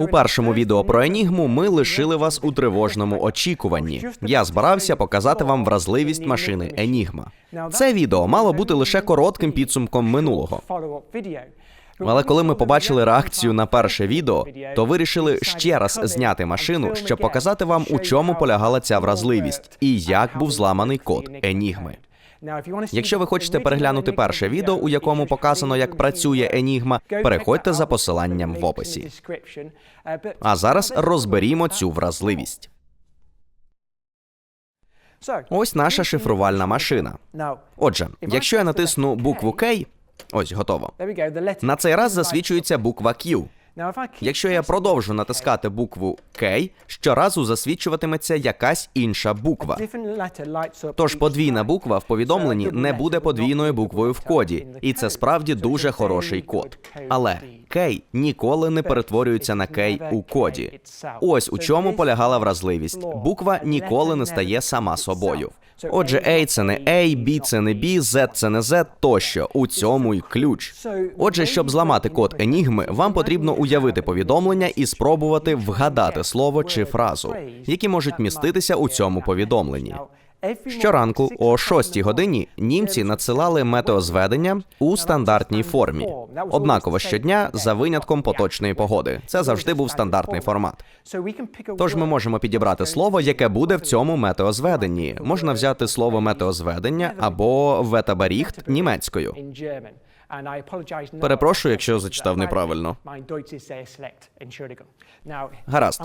У першому відео про Енігму ми лишили вас у тривожному очікуванні. Я збирався показати вам вразливість машини Енігма. Це відео мало бути лише коротким підсумком минулого. Але коли ми побачили реакцію на перше відео, то вирішили ще раз зняти машину, щоб показати вам, у чому полягала ця вразливість і як був зламаний код Енігми. Якщо ви хочете переглянути перше відео, у якому показано, як працює Енігма, переходьте за посиланням в описі. А зараз розберімо цю вразливість. Ось наша шифрувальна машина. Отже, якщо я натисну букву K, ось готово. На цей раз засвічується буква Q. Якщо я продовжу натискати букву K, щоразу засвідчуватиметься якась інша буква. Тож подвійна буква в повідомленні не буде подвійною буквою в коді, і це справді дуже хороший код. Але K ніколи не перетворюється на K у коді. Ось у чому полягала вразливість. Буква ніколи не стає сама собою. Отже, A – це не A, B – це не B, Z – це не Z тощо. У цьому й ключ. Отже, щоб зламати код Енігми, вам потрібно уявити повідомлення і спробувати вгадати слово чи фразу, які можуть міститися у цьому повідомленні. Щоранку о 6 годині німці надсилали метеозведення у стандартній формі. Однаково щодня за винятком поточної погоди. Це завжди був стандартний формат. Тож ми можемо підібрати слово, яке буде в цьому метеозведенні. Можна взяти слово метеозведення або ветабаріхт німецькою. Перепрошую, якщо зачитав неправильно. Гаразд,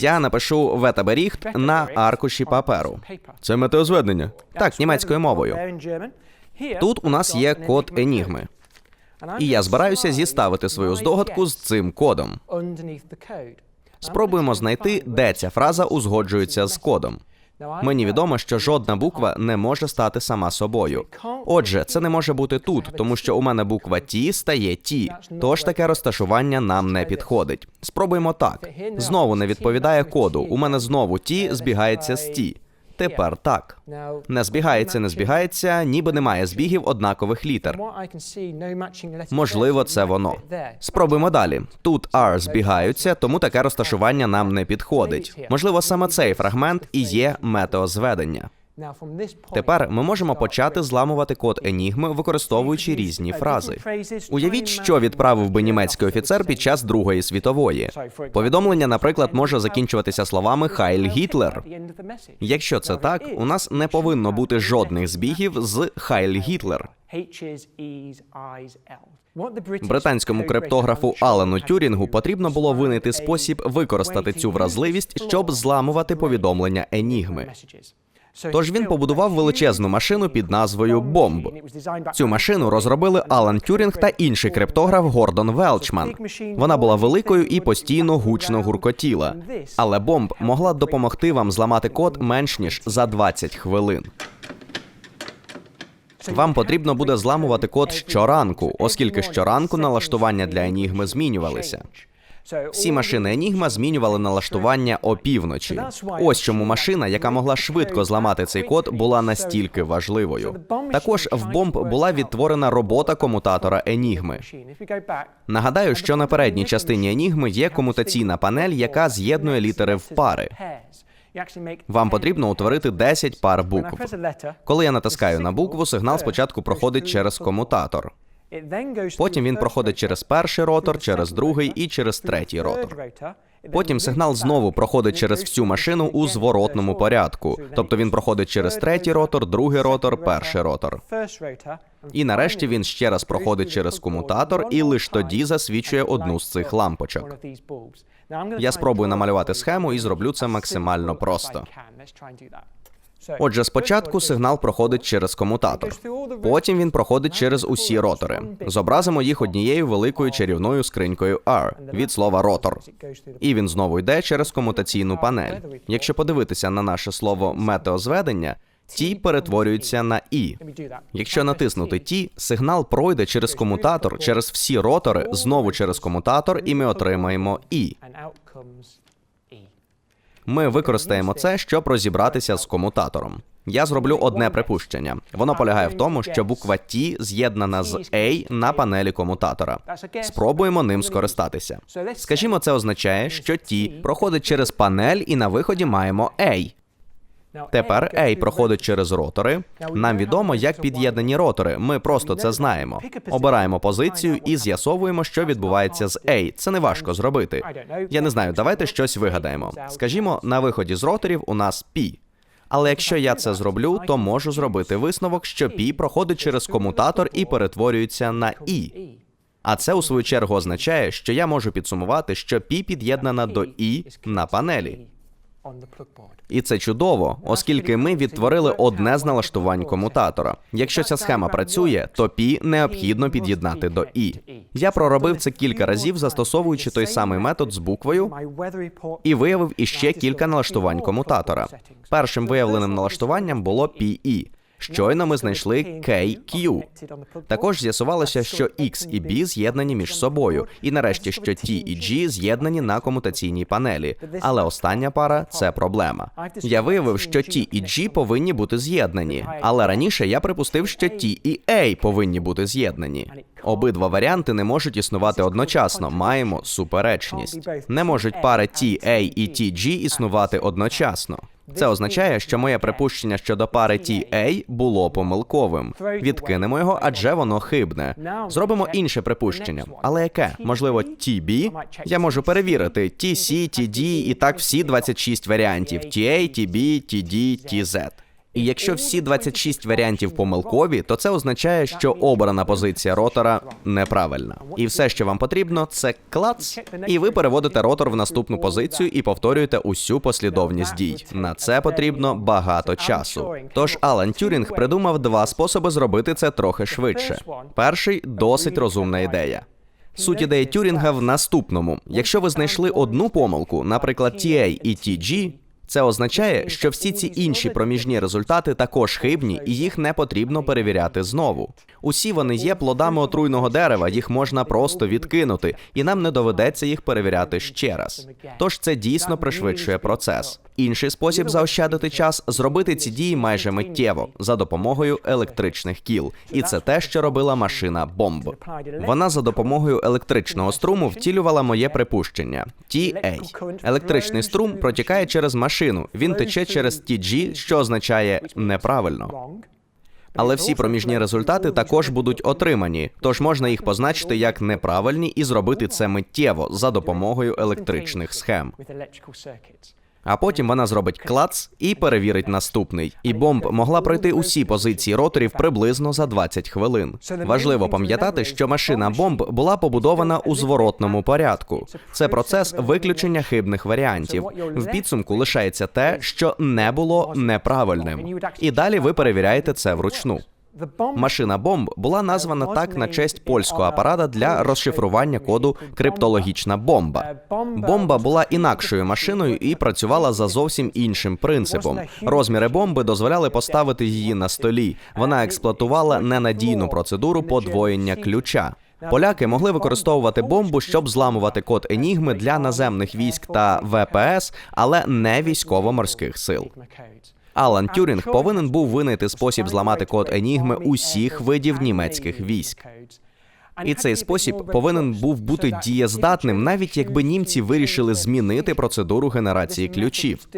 я напишу ветаберіхт на аркуші паперу. Це метеозведення. Так, німецькою мовою. Тут у нас є код Енігми. І я збираюся зіставити свою здогадку з цим кодом. Спробуємо знайти, де ця фраза узгоджується з кодом. Мені відомо, що жодна буква не може стати сама собою. Отже, це не може бути тут, тому що у мене буква Ті стає Ті. Тож таке розташування нам не підходить. Спробуємо так. Знову не відповідає коду. У мене знову Ті збігається з Ті. Тепер так. Не збігається, не збігається, ніби немає збігів однакових літер. Можливо, це воно. Спробуємо далі. Тут R збігаються, тому таке розташування нам не підходить. Можливо, саме цей фрагмент і є метеозведення. Тепер ми можемо почати зламувати код Енігми, використовуючи різні фрази. Уявіть, що відправив би німецький офіцер під час Другої світової. Повідомлення, наприклад, може закінчуватися словами Хайль Гітлер. Якщо це так, у нас не повинно бути жодних збігів з Хайль Гітлер. Британському криптографу Алену Тюрінгу потрібно було винайти спосіб використати цю вразливість, щоб зламувати повідомлення Енігми. Тож він побудував величезну машину під назвою Бомб. Цю машину розробили Алан Тюрінг та інший криптограф Гордон Велчман. Вона була великою і постійно гучно гуркотіла. Але бомб могла допомогти вам зламати код менш ніж за 20 хвилин. Вам потрібно буде зламувати код щоранку, оскільки щоранку налаштування для Енігми змінювалися. Всі машини Енігма змінювали налаштування опівночі. Ось чому машина, яка могла швидко зламати цей код, була настільки важливою. Також в бомб була відтворена робота комутатора Енігми. Нагадаю, що на передній частині Енігми є комутаційна панель, яка з'єднує літери в пари. Вам потрібно утворити 10 пар букв. Коли я натискаю на букву, сигнал спочатку проходить через комутатор. Потім він проходить через перший ротор, через другий і через третій ротор. Потім сигнал знову проходить через всю машину у зворотному порядку. Тобто він проходить через третій ротор, другий ротор, перший ротор. І нарешті він ще раз проходить через комутатор і лише тоді засвічує одну з цих лампочок. Я спробую намалювати схему і зроблю це максимально просто. Отже, спочатку сигнал проходить через комутатор. Потім він проходить через усі ротори. Зобразимо їх однією великою чарівною скринькою R від слова ротор. І він знову йде через комутаційну панель. Якщо подивитися на наше слово метеозведення, ті перетворюються на і. Якщо натиснути ті, сигнал пройде через комутатор, через всі ротори, знову через комутатор, і ми отримаємо і. Ми використаємо це, щоб розібратися з комутатором. Я зроблю одне припущення. Воно полягає в тому, що буква T з'єднана з A на панелі комутатора. Спробуємо ним скористатися. Скажімо, це означає, що T проходить через панель, і на виході маємо A. Тепер A проходить через ротори. Нам відомо, як під'єднані ротори. Ми просто це знаємо. Обираємо позицію і з'ясовуємо, що відбувається з A. Це не важко зробити. Я не знаю, давайте щось вигадаємо. Скажімо, на виході з роторів у нас P. Але якщо я це зроблю, то можу зробити висновок, що P проходить через комутатор і перетворюється на I. А це у свою чергу означає, що я можу підсумувати, що P під'єднана до I на панелі. І це чудово, оскільки ми відтворили одне з налаштувань комутатора. Якщо ця схема працює, то пі необхідно під'єднати до і. Я проробив це кілька разів, застосовуючи той самий метод з буквою, і виявив іще кілька налаштувань комутатора. Першим виявленим налаштуванням було PE. Щойно ми знайшли KQ. Також з'ясувалося, що X і B з'єднані між собою, і нарешті, що T і G з'єднані на комутаційній панелі. Але остання пара це проблема. Я виявив, що T і G повинні бути з'єднані, але раніше я припустив, що T і A повинні бути з'єднані. Обидва варіанти не можуть існувати одночасно. Маємо суперечність. Не можуть пари TA і TG існувати одночасно. Це означає, що моє припущення щодо пари TA було помилковим. Відкинемо його, адже воно хибне. Зробимо інше припущення. Але яке? Можливо, TB? Я можу перевірити TC, TD і так всі 26 варіантів: TA, TB, TD, TZ. І якщо всі 26 варіантів помилкові, то це означає, що обрана позиція ротора неправильна. І все, що вам потрібно, це клац, і ви переводите ротор в наступну позицію і повторюєте усю послідовність дій. На це потрібно багато часу. Тож Алан Тюрінг придумав два способи зробити це трохи швидше. Перший досить розумна ідея. Суть ідеї Тюрінга в наступному: якщо ви знайшли одну помилку, наприклад, TA і TG, це означає, що всі ці інші проміжні результати також хибні, і їх не потрібно перевіряти знову. Усі вони є плодами отруйного дерева, їх можна просто відкинути, і нам не доведеться їх перевіряти ще раз. Тож це дійсно пришвидшує процес. Інший спосіб заощадити час зробити ці дії майже миттєво за допомогою електричних кіл, і це те, що робила машина бомб. Вона за допомогою електричного струму втілювала моє припущення. TA. Електричний струм протікає через машину. Він тече через TG, що означає неправильно. Але всі проміжні результати також будуть отримані, тож можна їх позначити як неправильні і зробити це миттєво за допомогою електричних схем. А потім вона зробить клац і перевірить наступний. І бомб могла пройти усі позиції роторів приблизно за 20 хвилин. Важливо пам'ятати, що машина бомб була побудована у зворотному порядку. Це процес виключення хибних варіантів. В підсумку лишається те, що не було неправильним. І далі ви перевіряєте це вручну. Машина бомб була названа так на честь польського апарата для розшифрування коду криптологічна бомба. Бомба була інакшою машиною і працювала за зовсім іншим принципом. Розміри бомби дозволяли поставити її на столі. Вона експлуатувала ненадійну процедуру подвоєння ключа. Поляки могли використовувати бомбу, щоб зламувати код енігми для наземних військ та ВПС, але не військово-морських сил. Алан Тюрінг повинен був винайти спосіб зламати код енігми усіх видів німецьких військ. І цей спосіб повинен був бути дієздатним, навіть якби німці вирішили змінити процедуру генерації ключів.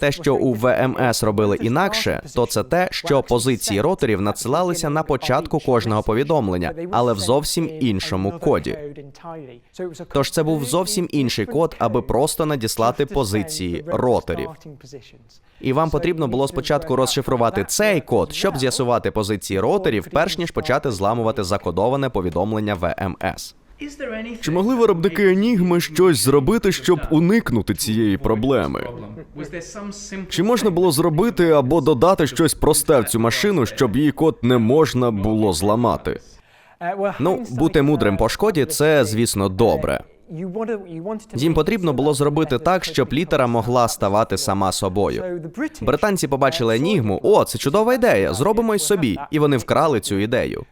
Те, що у ВМС робили інакше, то це те, що позиції роторів надсилалися на початку кожного повідомлення, але в зовсім іншому коді. Тож це був зовсім інший код, аби просто надіслати позиції роторів. І вам потрібно було спочатку розшифрувати цей код, щоб з'ясувати позиції роторів, перш ніж почати зламувати закодоване повідомлення ВМС. Чи могли виробники Енігми щось зробити, щоб уникнути цієї проблеми? Чи можна було зробити або додати щось просте в цю машину, щоб її код не можна було зламати? Ну, бути мудрим по шкоді це, звісно, добре. Їм потрібно було зробити так, щоб літера могла ставати сама собою. Британці побачили енігму. О, це чудова ідея. Зробимо й собі. І вони вкрали цю ідею.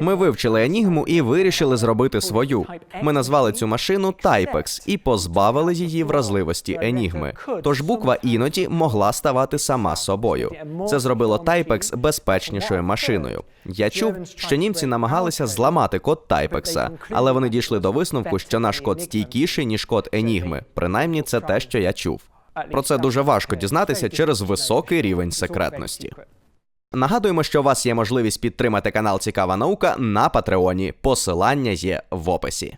Ми вивчили енігму і вирішили зробити свою. Ми назвали цю машину Typex і позбавили її вразливості енігми. Тож буква іноді могла ставати сама собою. Це зробило Typex безпечнішою машиною. Я чув, що німці намагалися зламати код Typex, але вони дійшли до висновку, що наш код стійкіший ніж код енігми. Принаймні, це те, що я чув. Про це дуже важко дізнатися через високий рівень секретності. Нагадуємо, що у вас є можливість підтримати канал Цікава наука на Патреоні. Посилання є в описі.